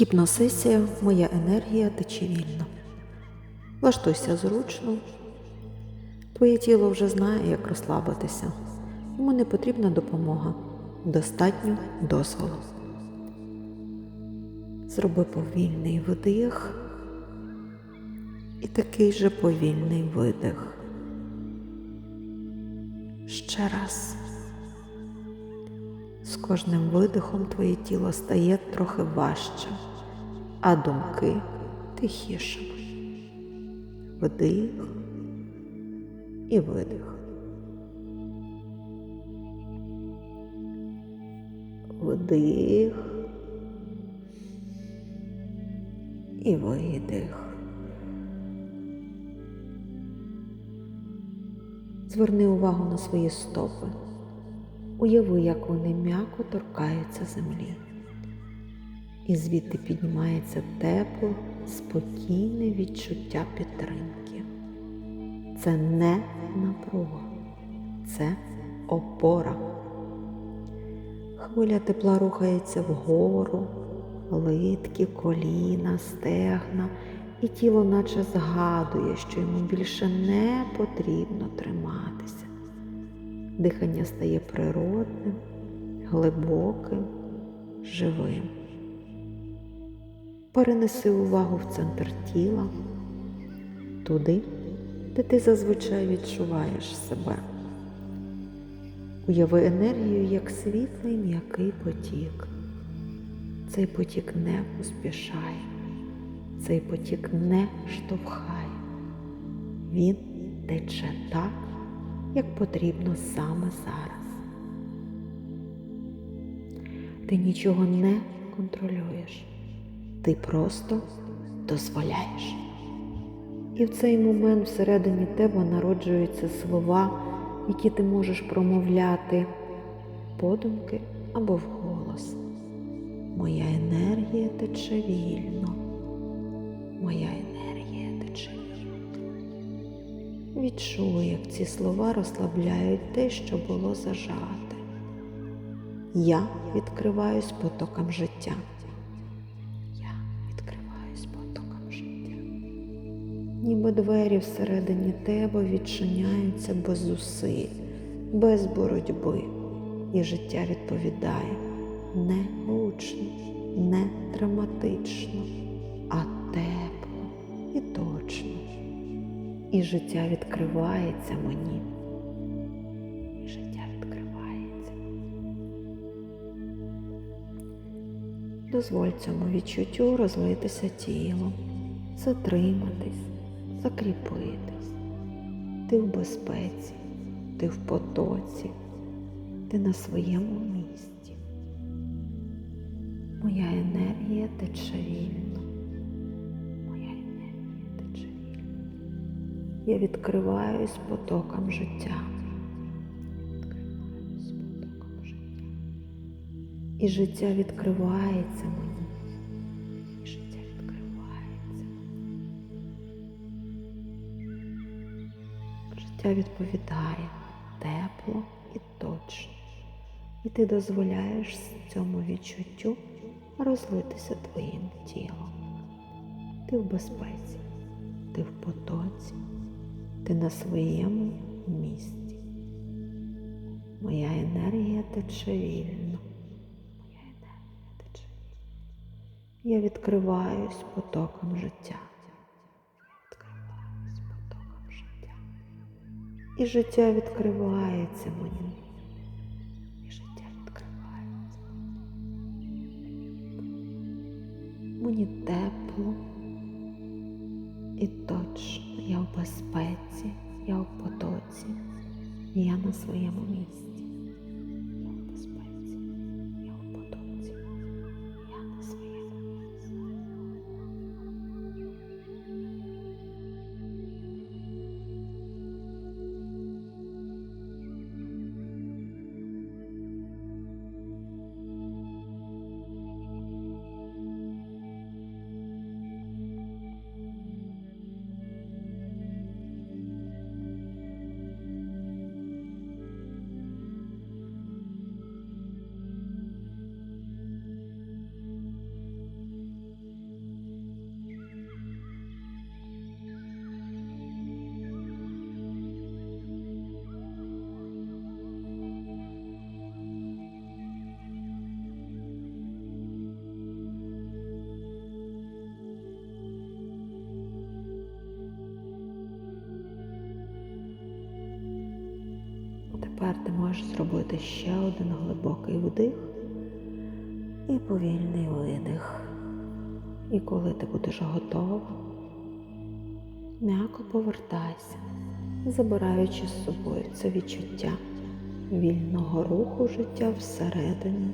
Гіпносесія Моя енергія тече вільно. Влаштуйся зручно. Твоє тіло вже знає, як розслабитися. Йому не потрібна допомога. Достатньо дозволу. Зроби повільний вдих і такий же повільний видих. Ще раз. Кожним видихом твоє тіло стає трохи важче, а думки тихішими. Вдих і видих. Вдих і видих. Зверни увагу на свої стопи. Уяви, як вони м'яко торкаються землі. І звідти піднімається тепло, спокійне відчуття підтримки. Це не напруга, це опора. Хвиля тепла рухається вгору, литки, коліна, стегна, і тіло наче згадує, що йому більше не потрібно триматися. Дихання стає природним, глибоким, живим. Перенеси увагу в центр тіла, туди, де ти зазвичай відчуваєш себе. Уяви енергію як світлий м'який потік. Цей потік не поспішає, цей потік не штовхає. Він тече так, як потрібно саме зараз. Ти нічого не контролюєш, ти просто дозволяєш. І в цей момент всередині тебе народжуються слова, які ти можеш промовляти подумки або вголос. Моя енергія тече вільно. Моя енергія. Відчуй, як ці слова розслабляють те, що було зажате. Я відкриваюсь потокам життя. Я відкриваюсь потокам життя. Ніби двері всередині тебе відчиняються без зусиль, без боротьби, і життя відповідає не гучно, не драматично, а тепло і точно. І життя відкривається мені. І життя відкривається. Дозволь цьому відчуттю розлитися тілом, затриматись, закріпитись. Ти в безпеці, ти в потоці, ти на своєму місці. Моя енергія тече вільно. Я відкриваюсь потокам життя. І життя відкривається мені. Життя відкривається. Життя відповідає тепло і точно. І ти дозволяєш цьому відчуттю розлитися твоїм тілом. Ти в безпеці, ти в потоці, ти на своєму місці. Моя енергія тече вільно. Моя енергія тече вільно. Я відкриваюсь потоком життя. Відкриваюсь потоком життя. І життя відкривається мені. І життя відкривається. Мені тепло і точно я в безпеці, я в потоці, я на своєму місці. Тепер ти можеш зробити ще один глибокий вдих і повільний видих. І коли ти будеш готова, м'яко повертайся, забираючи з собою це відчуття вільного руху життя всередині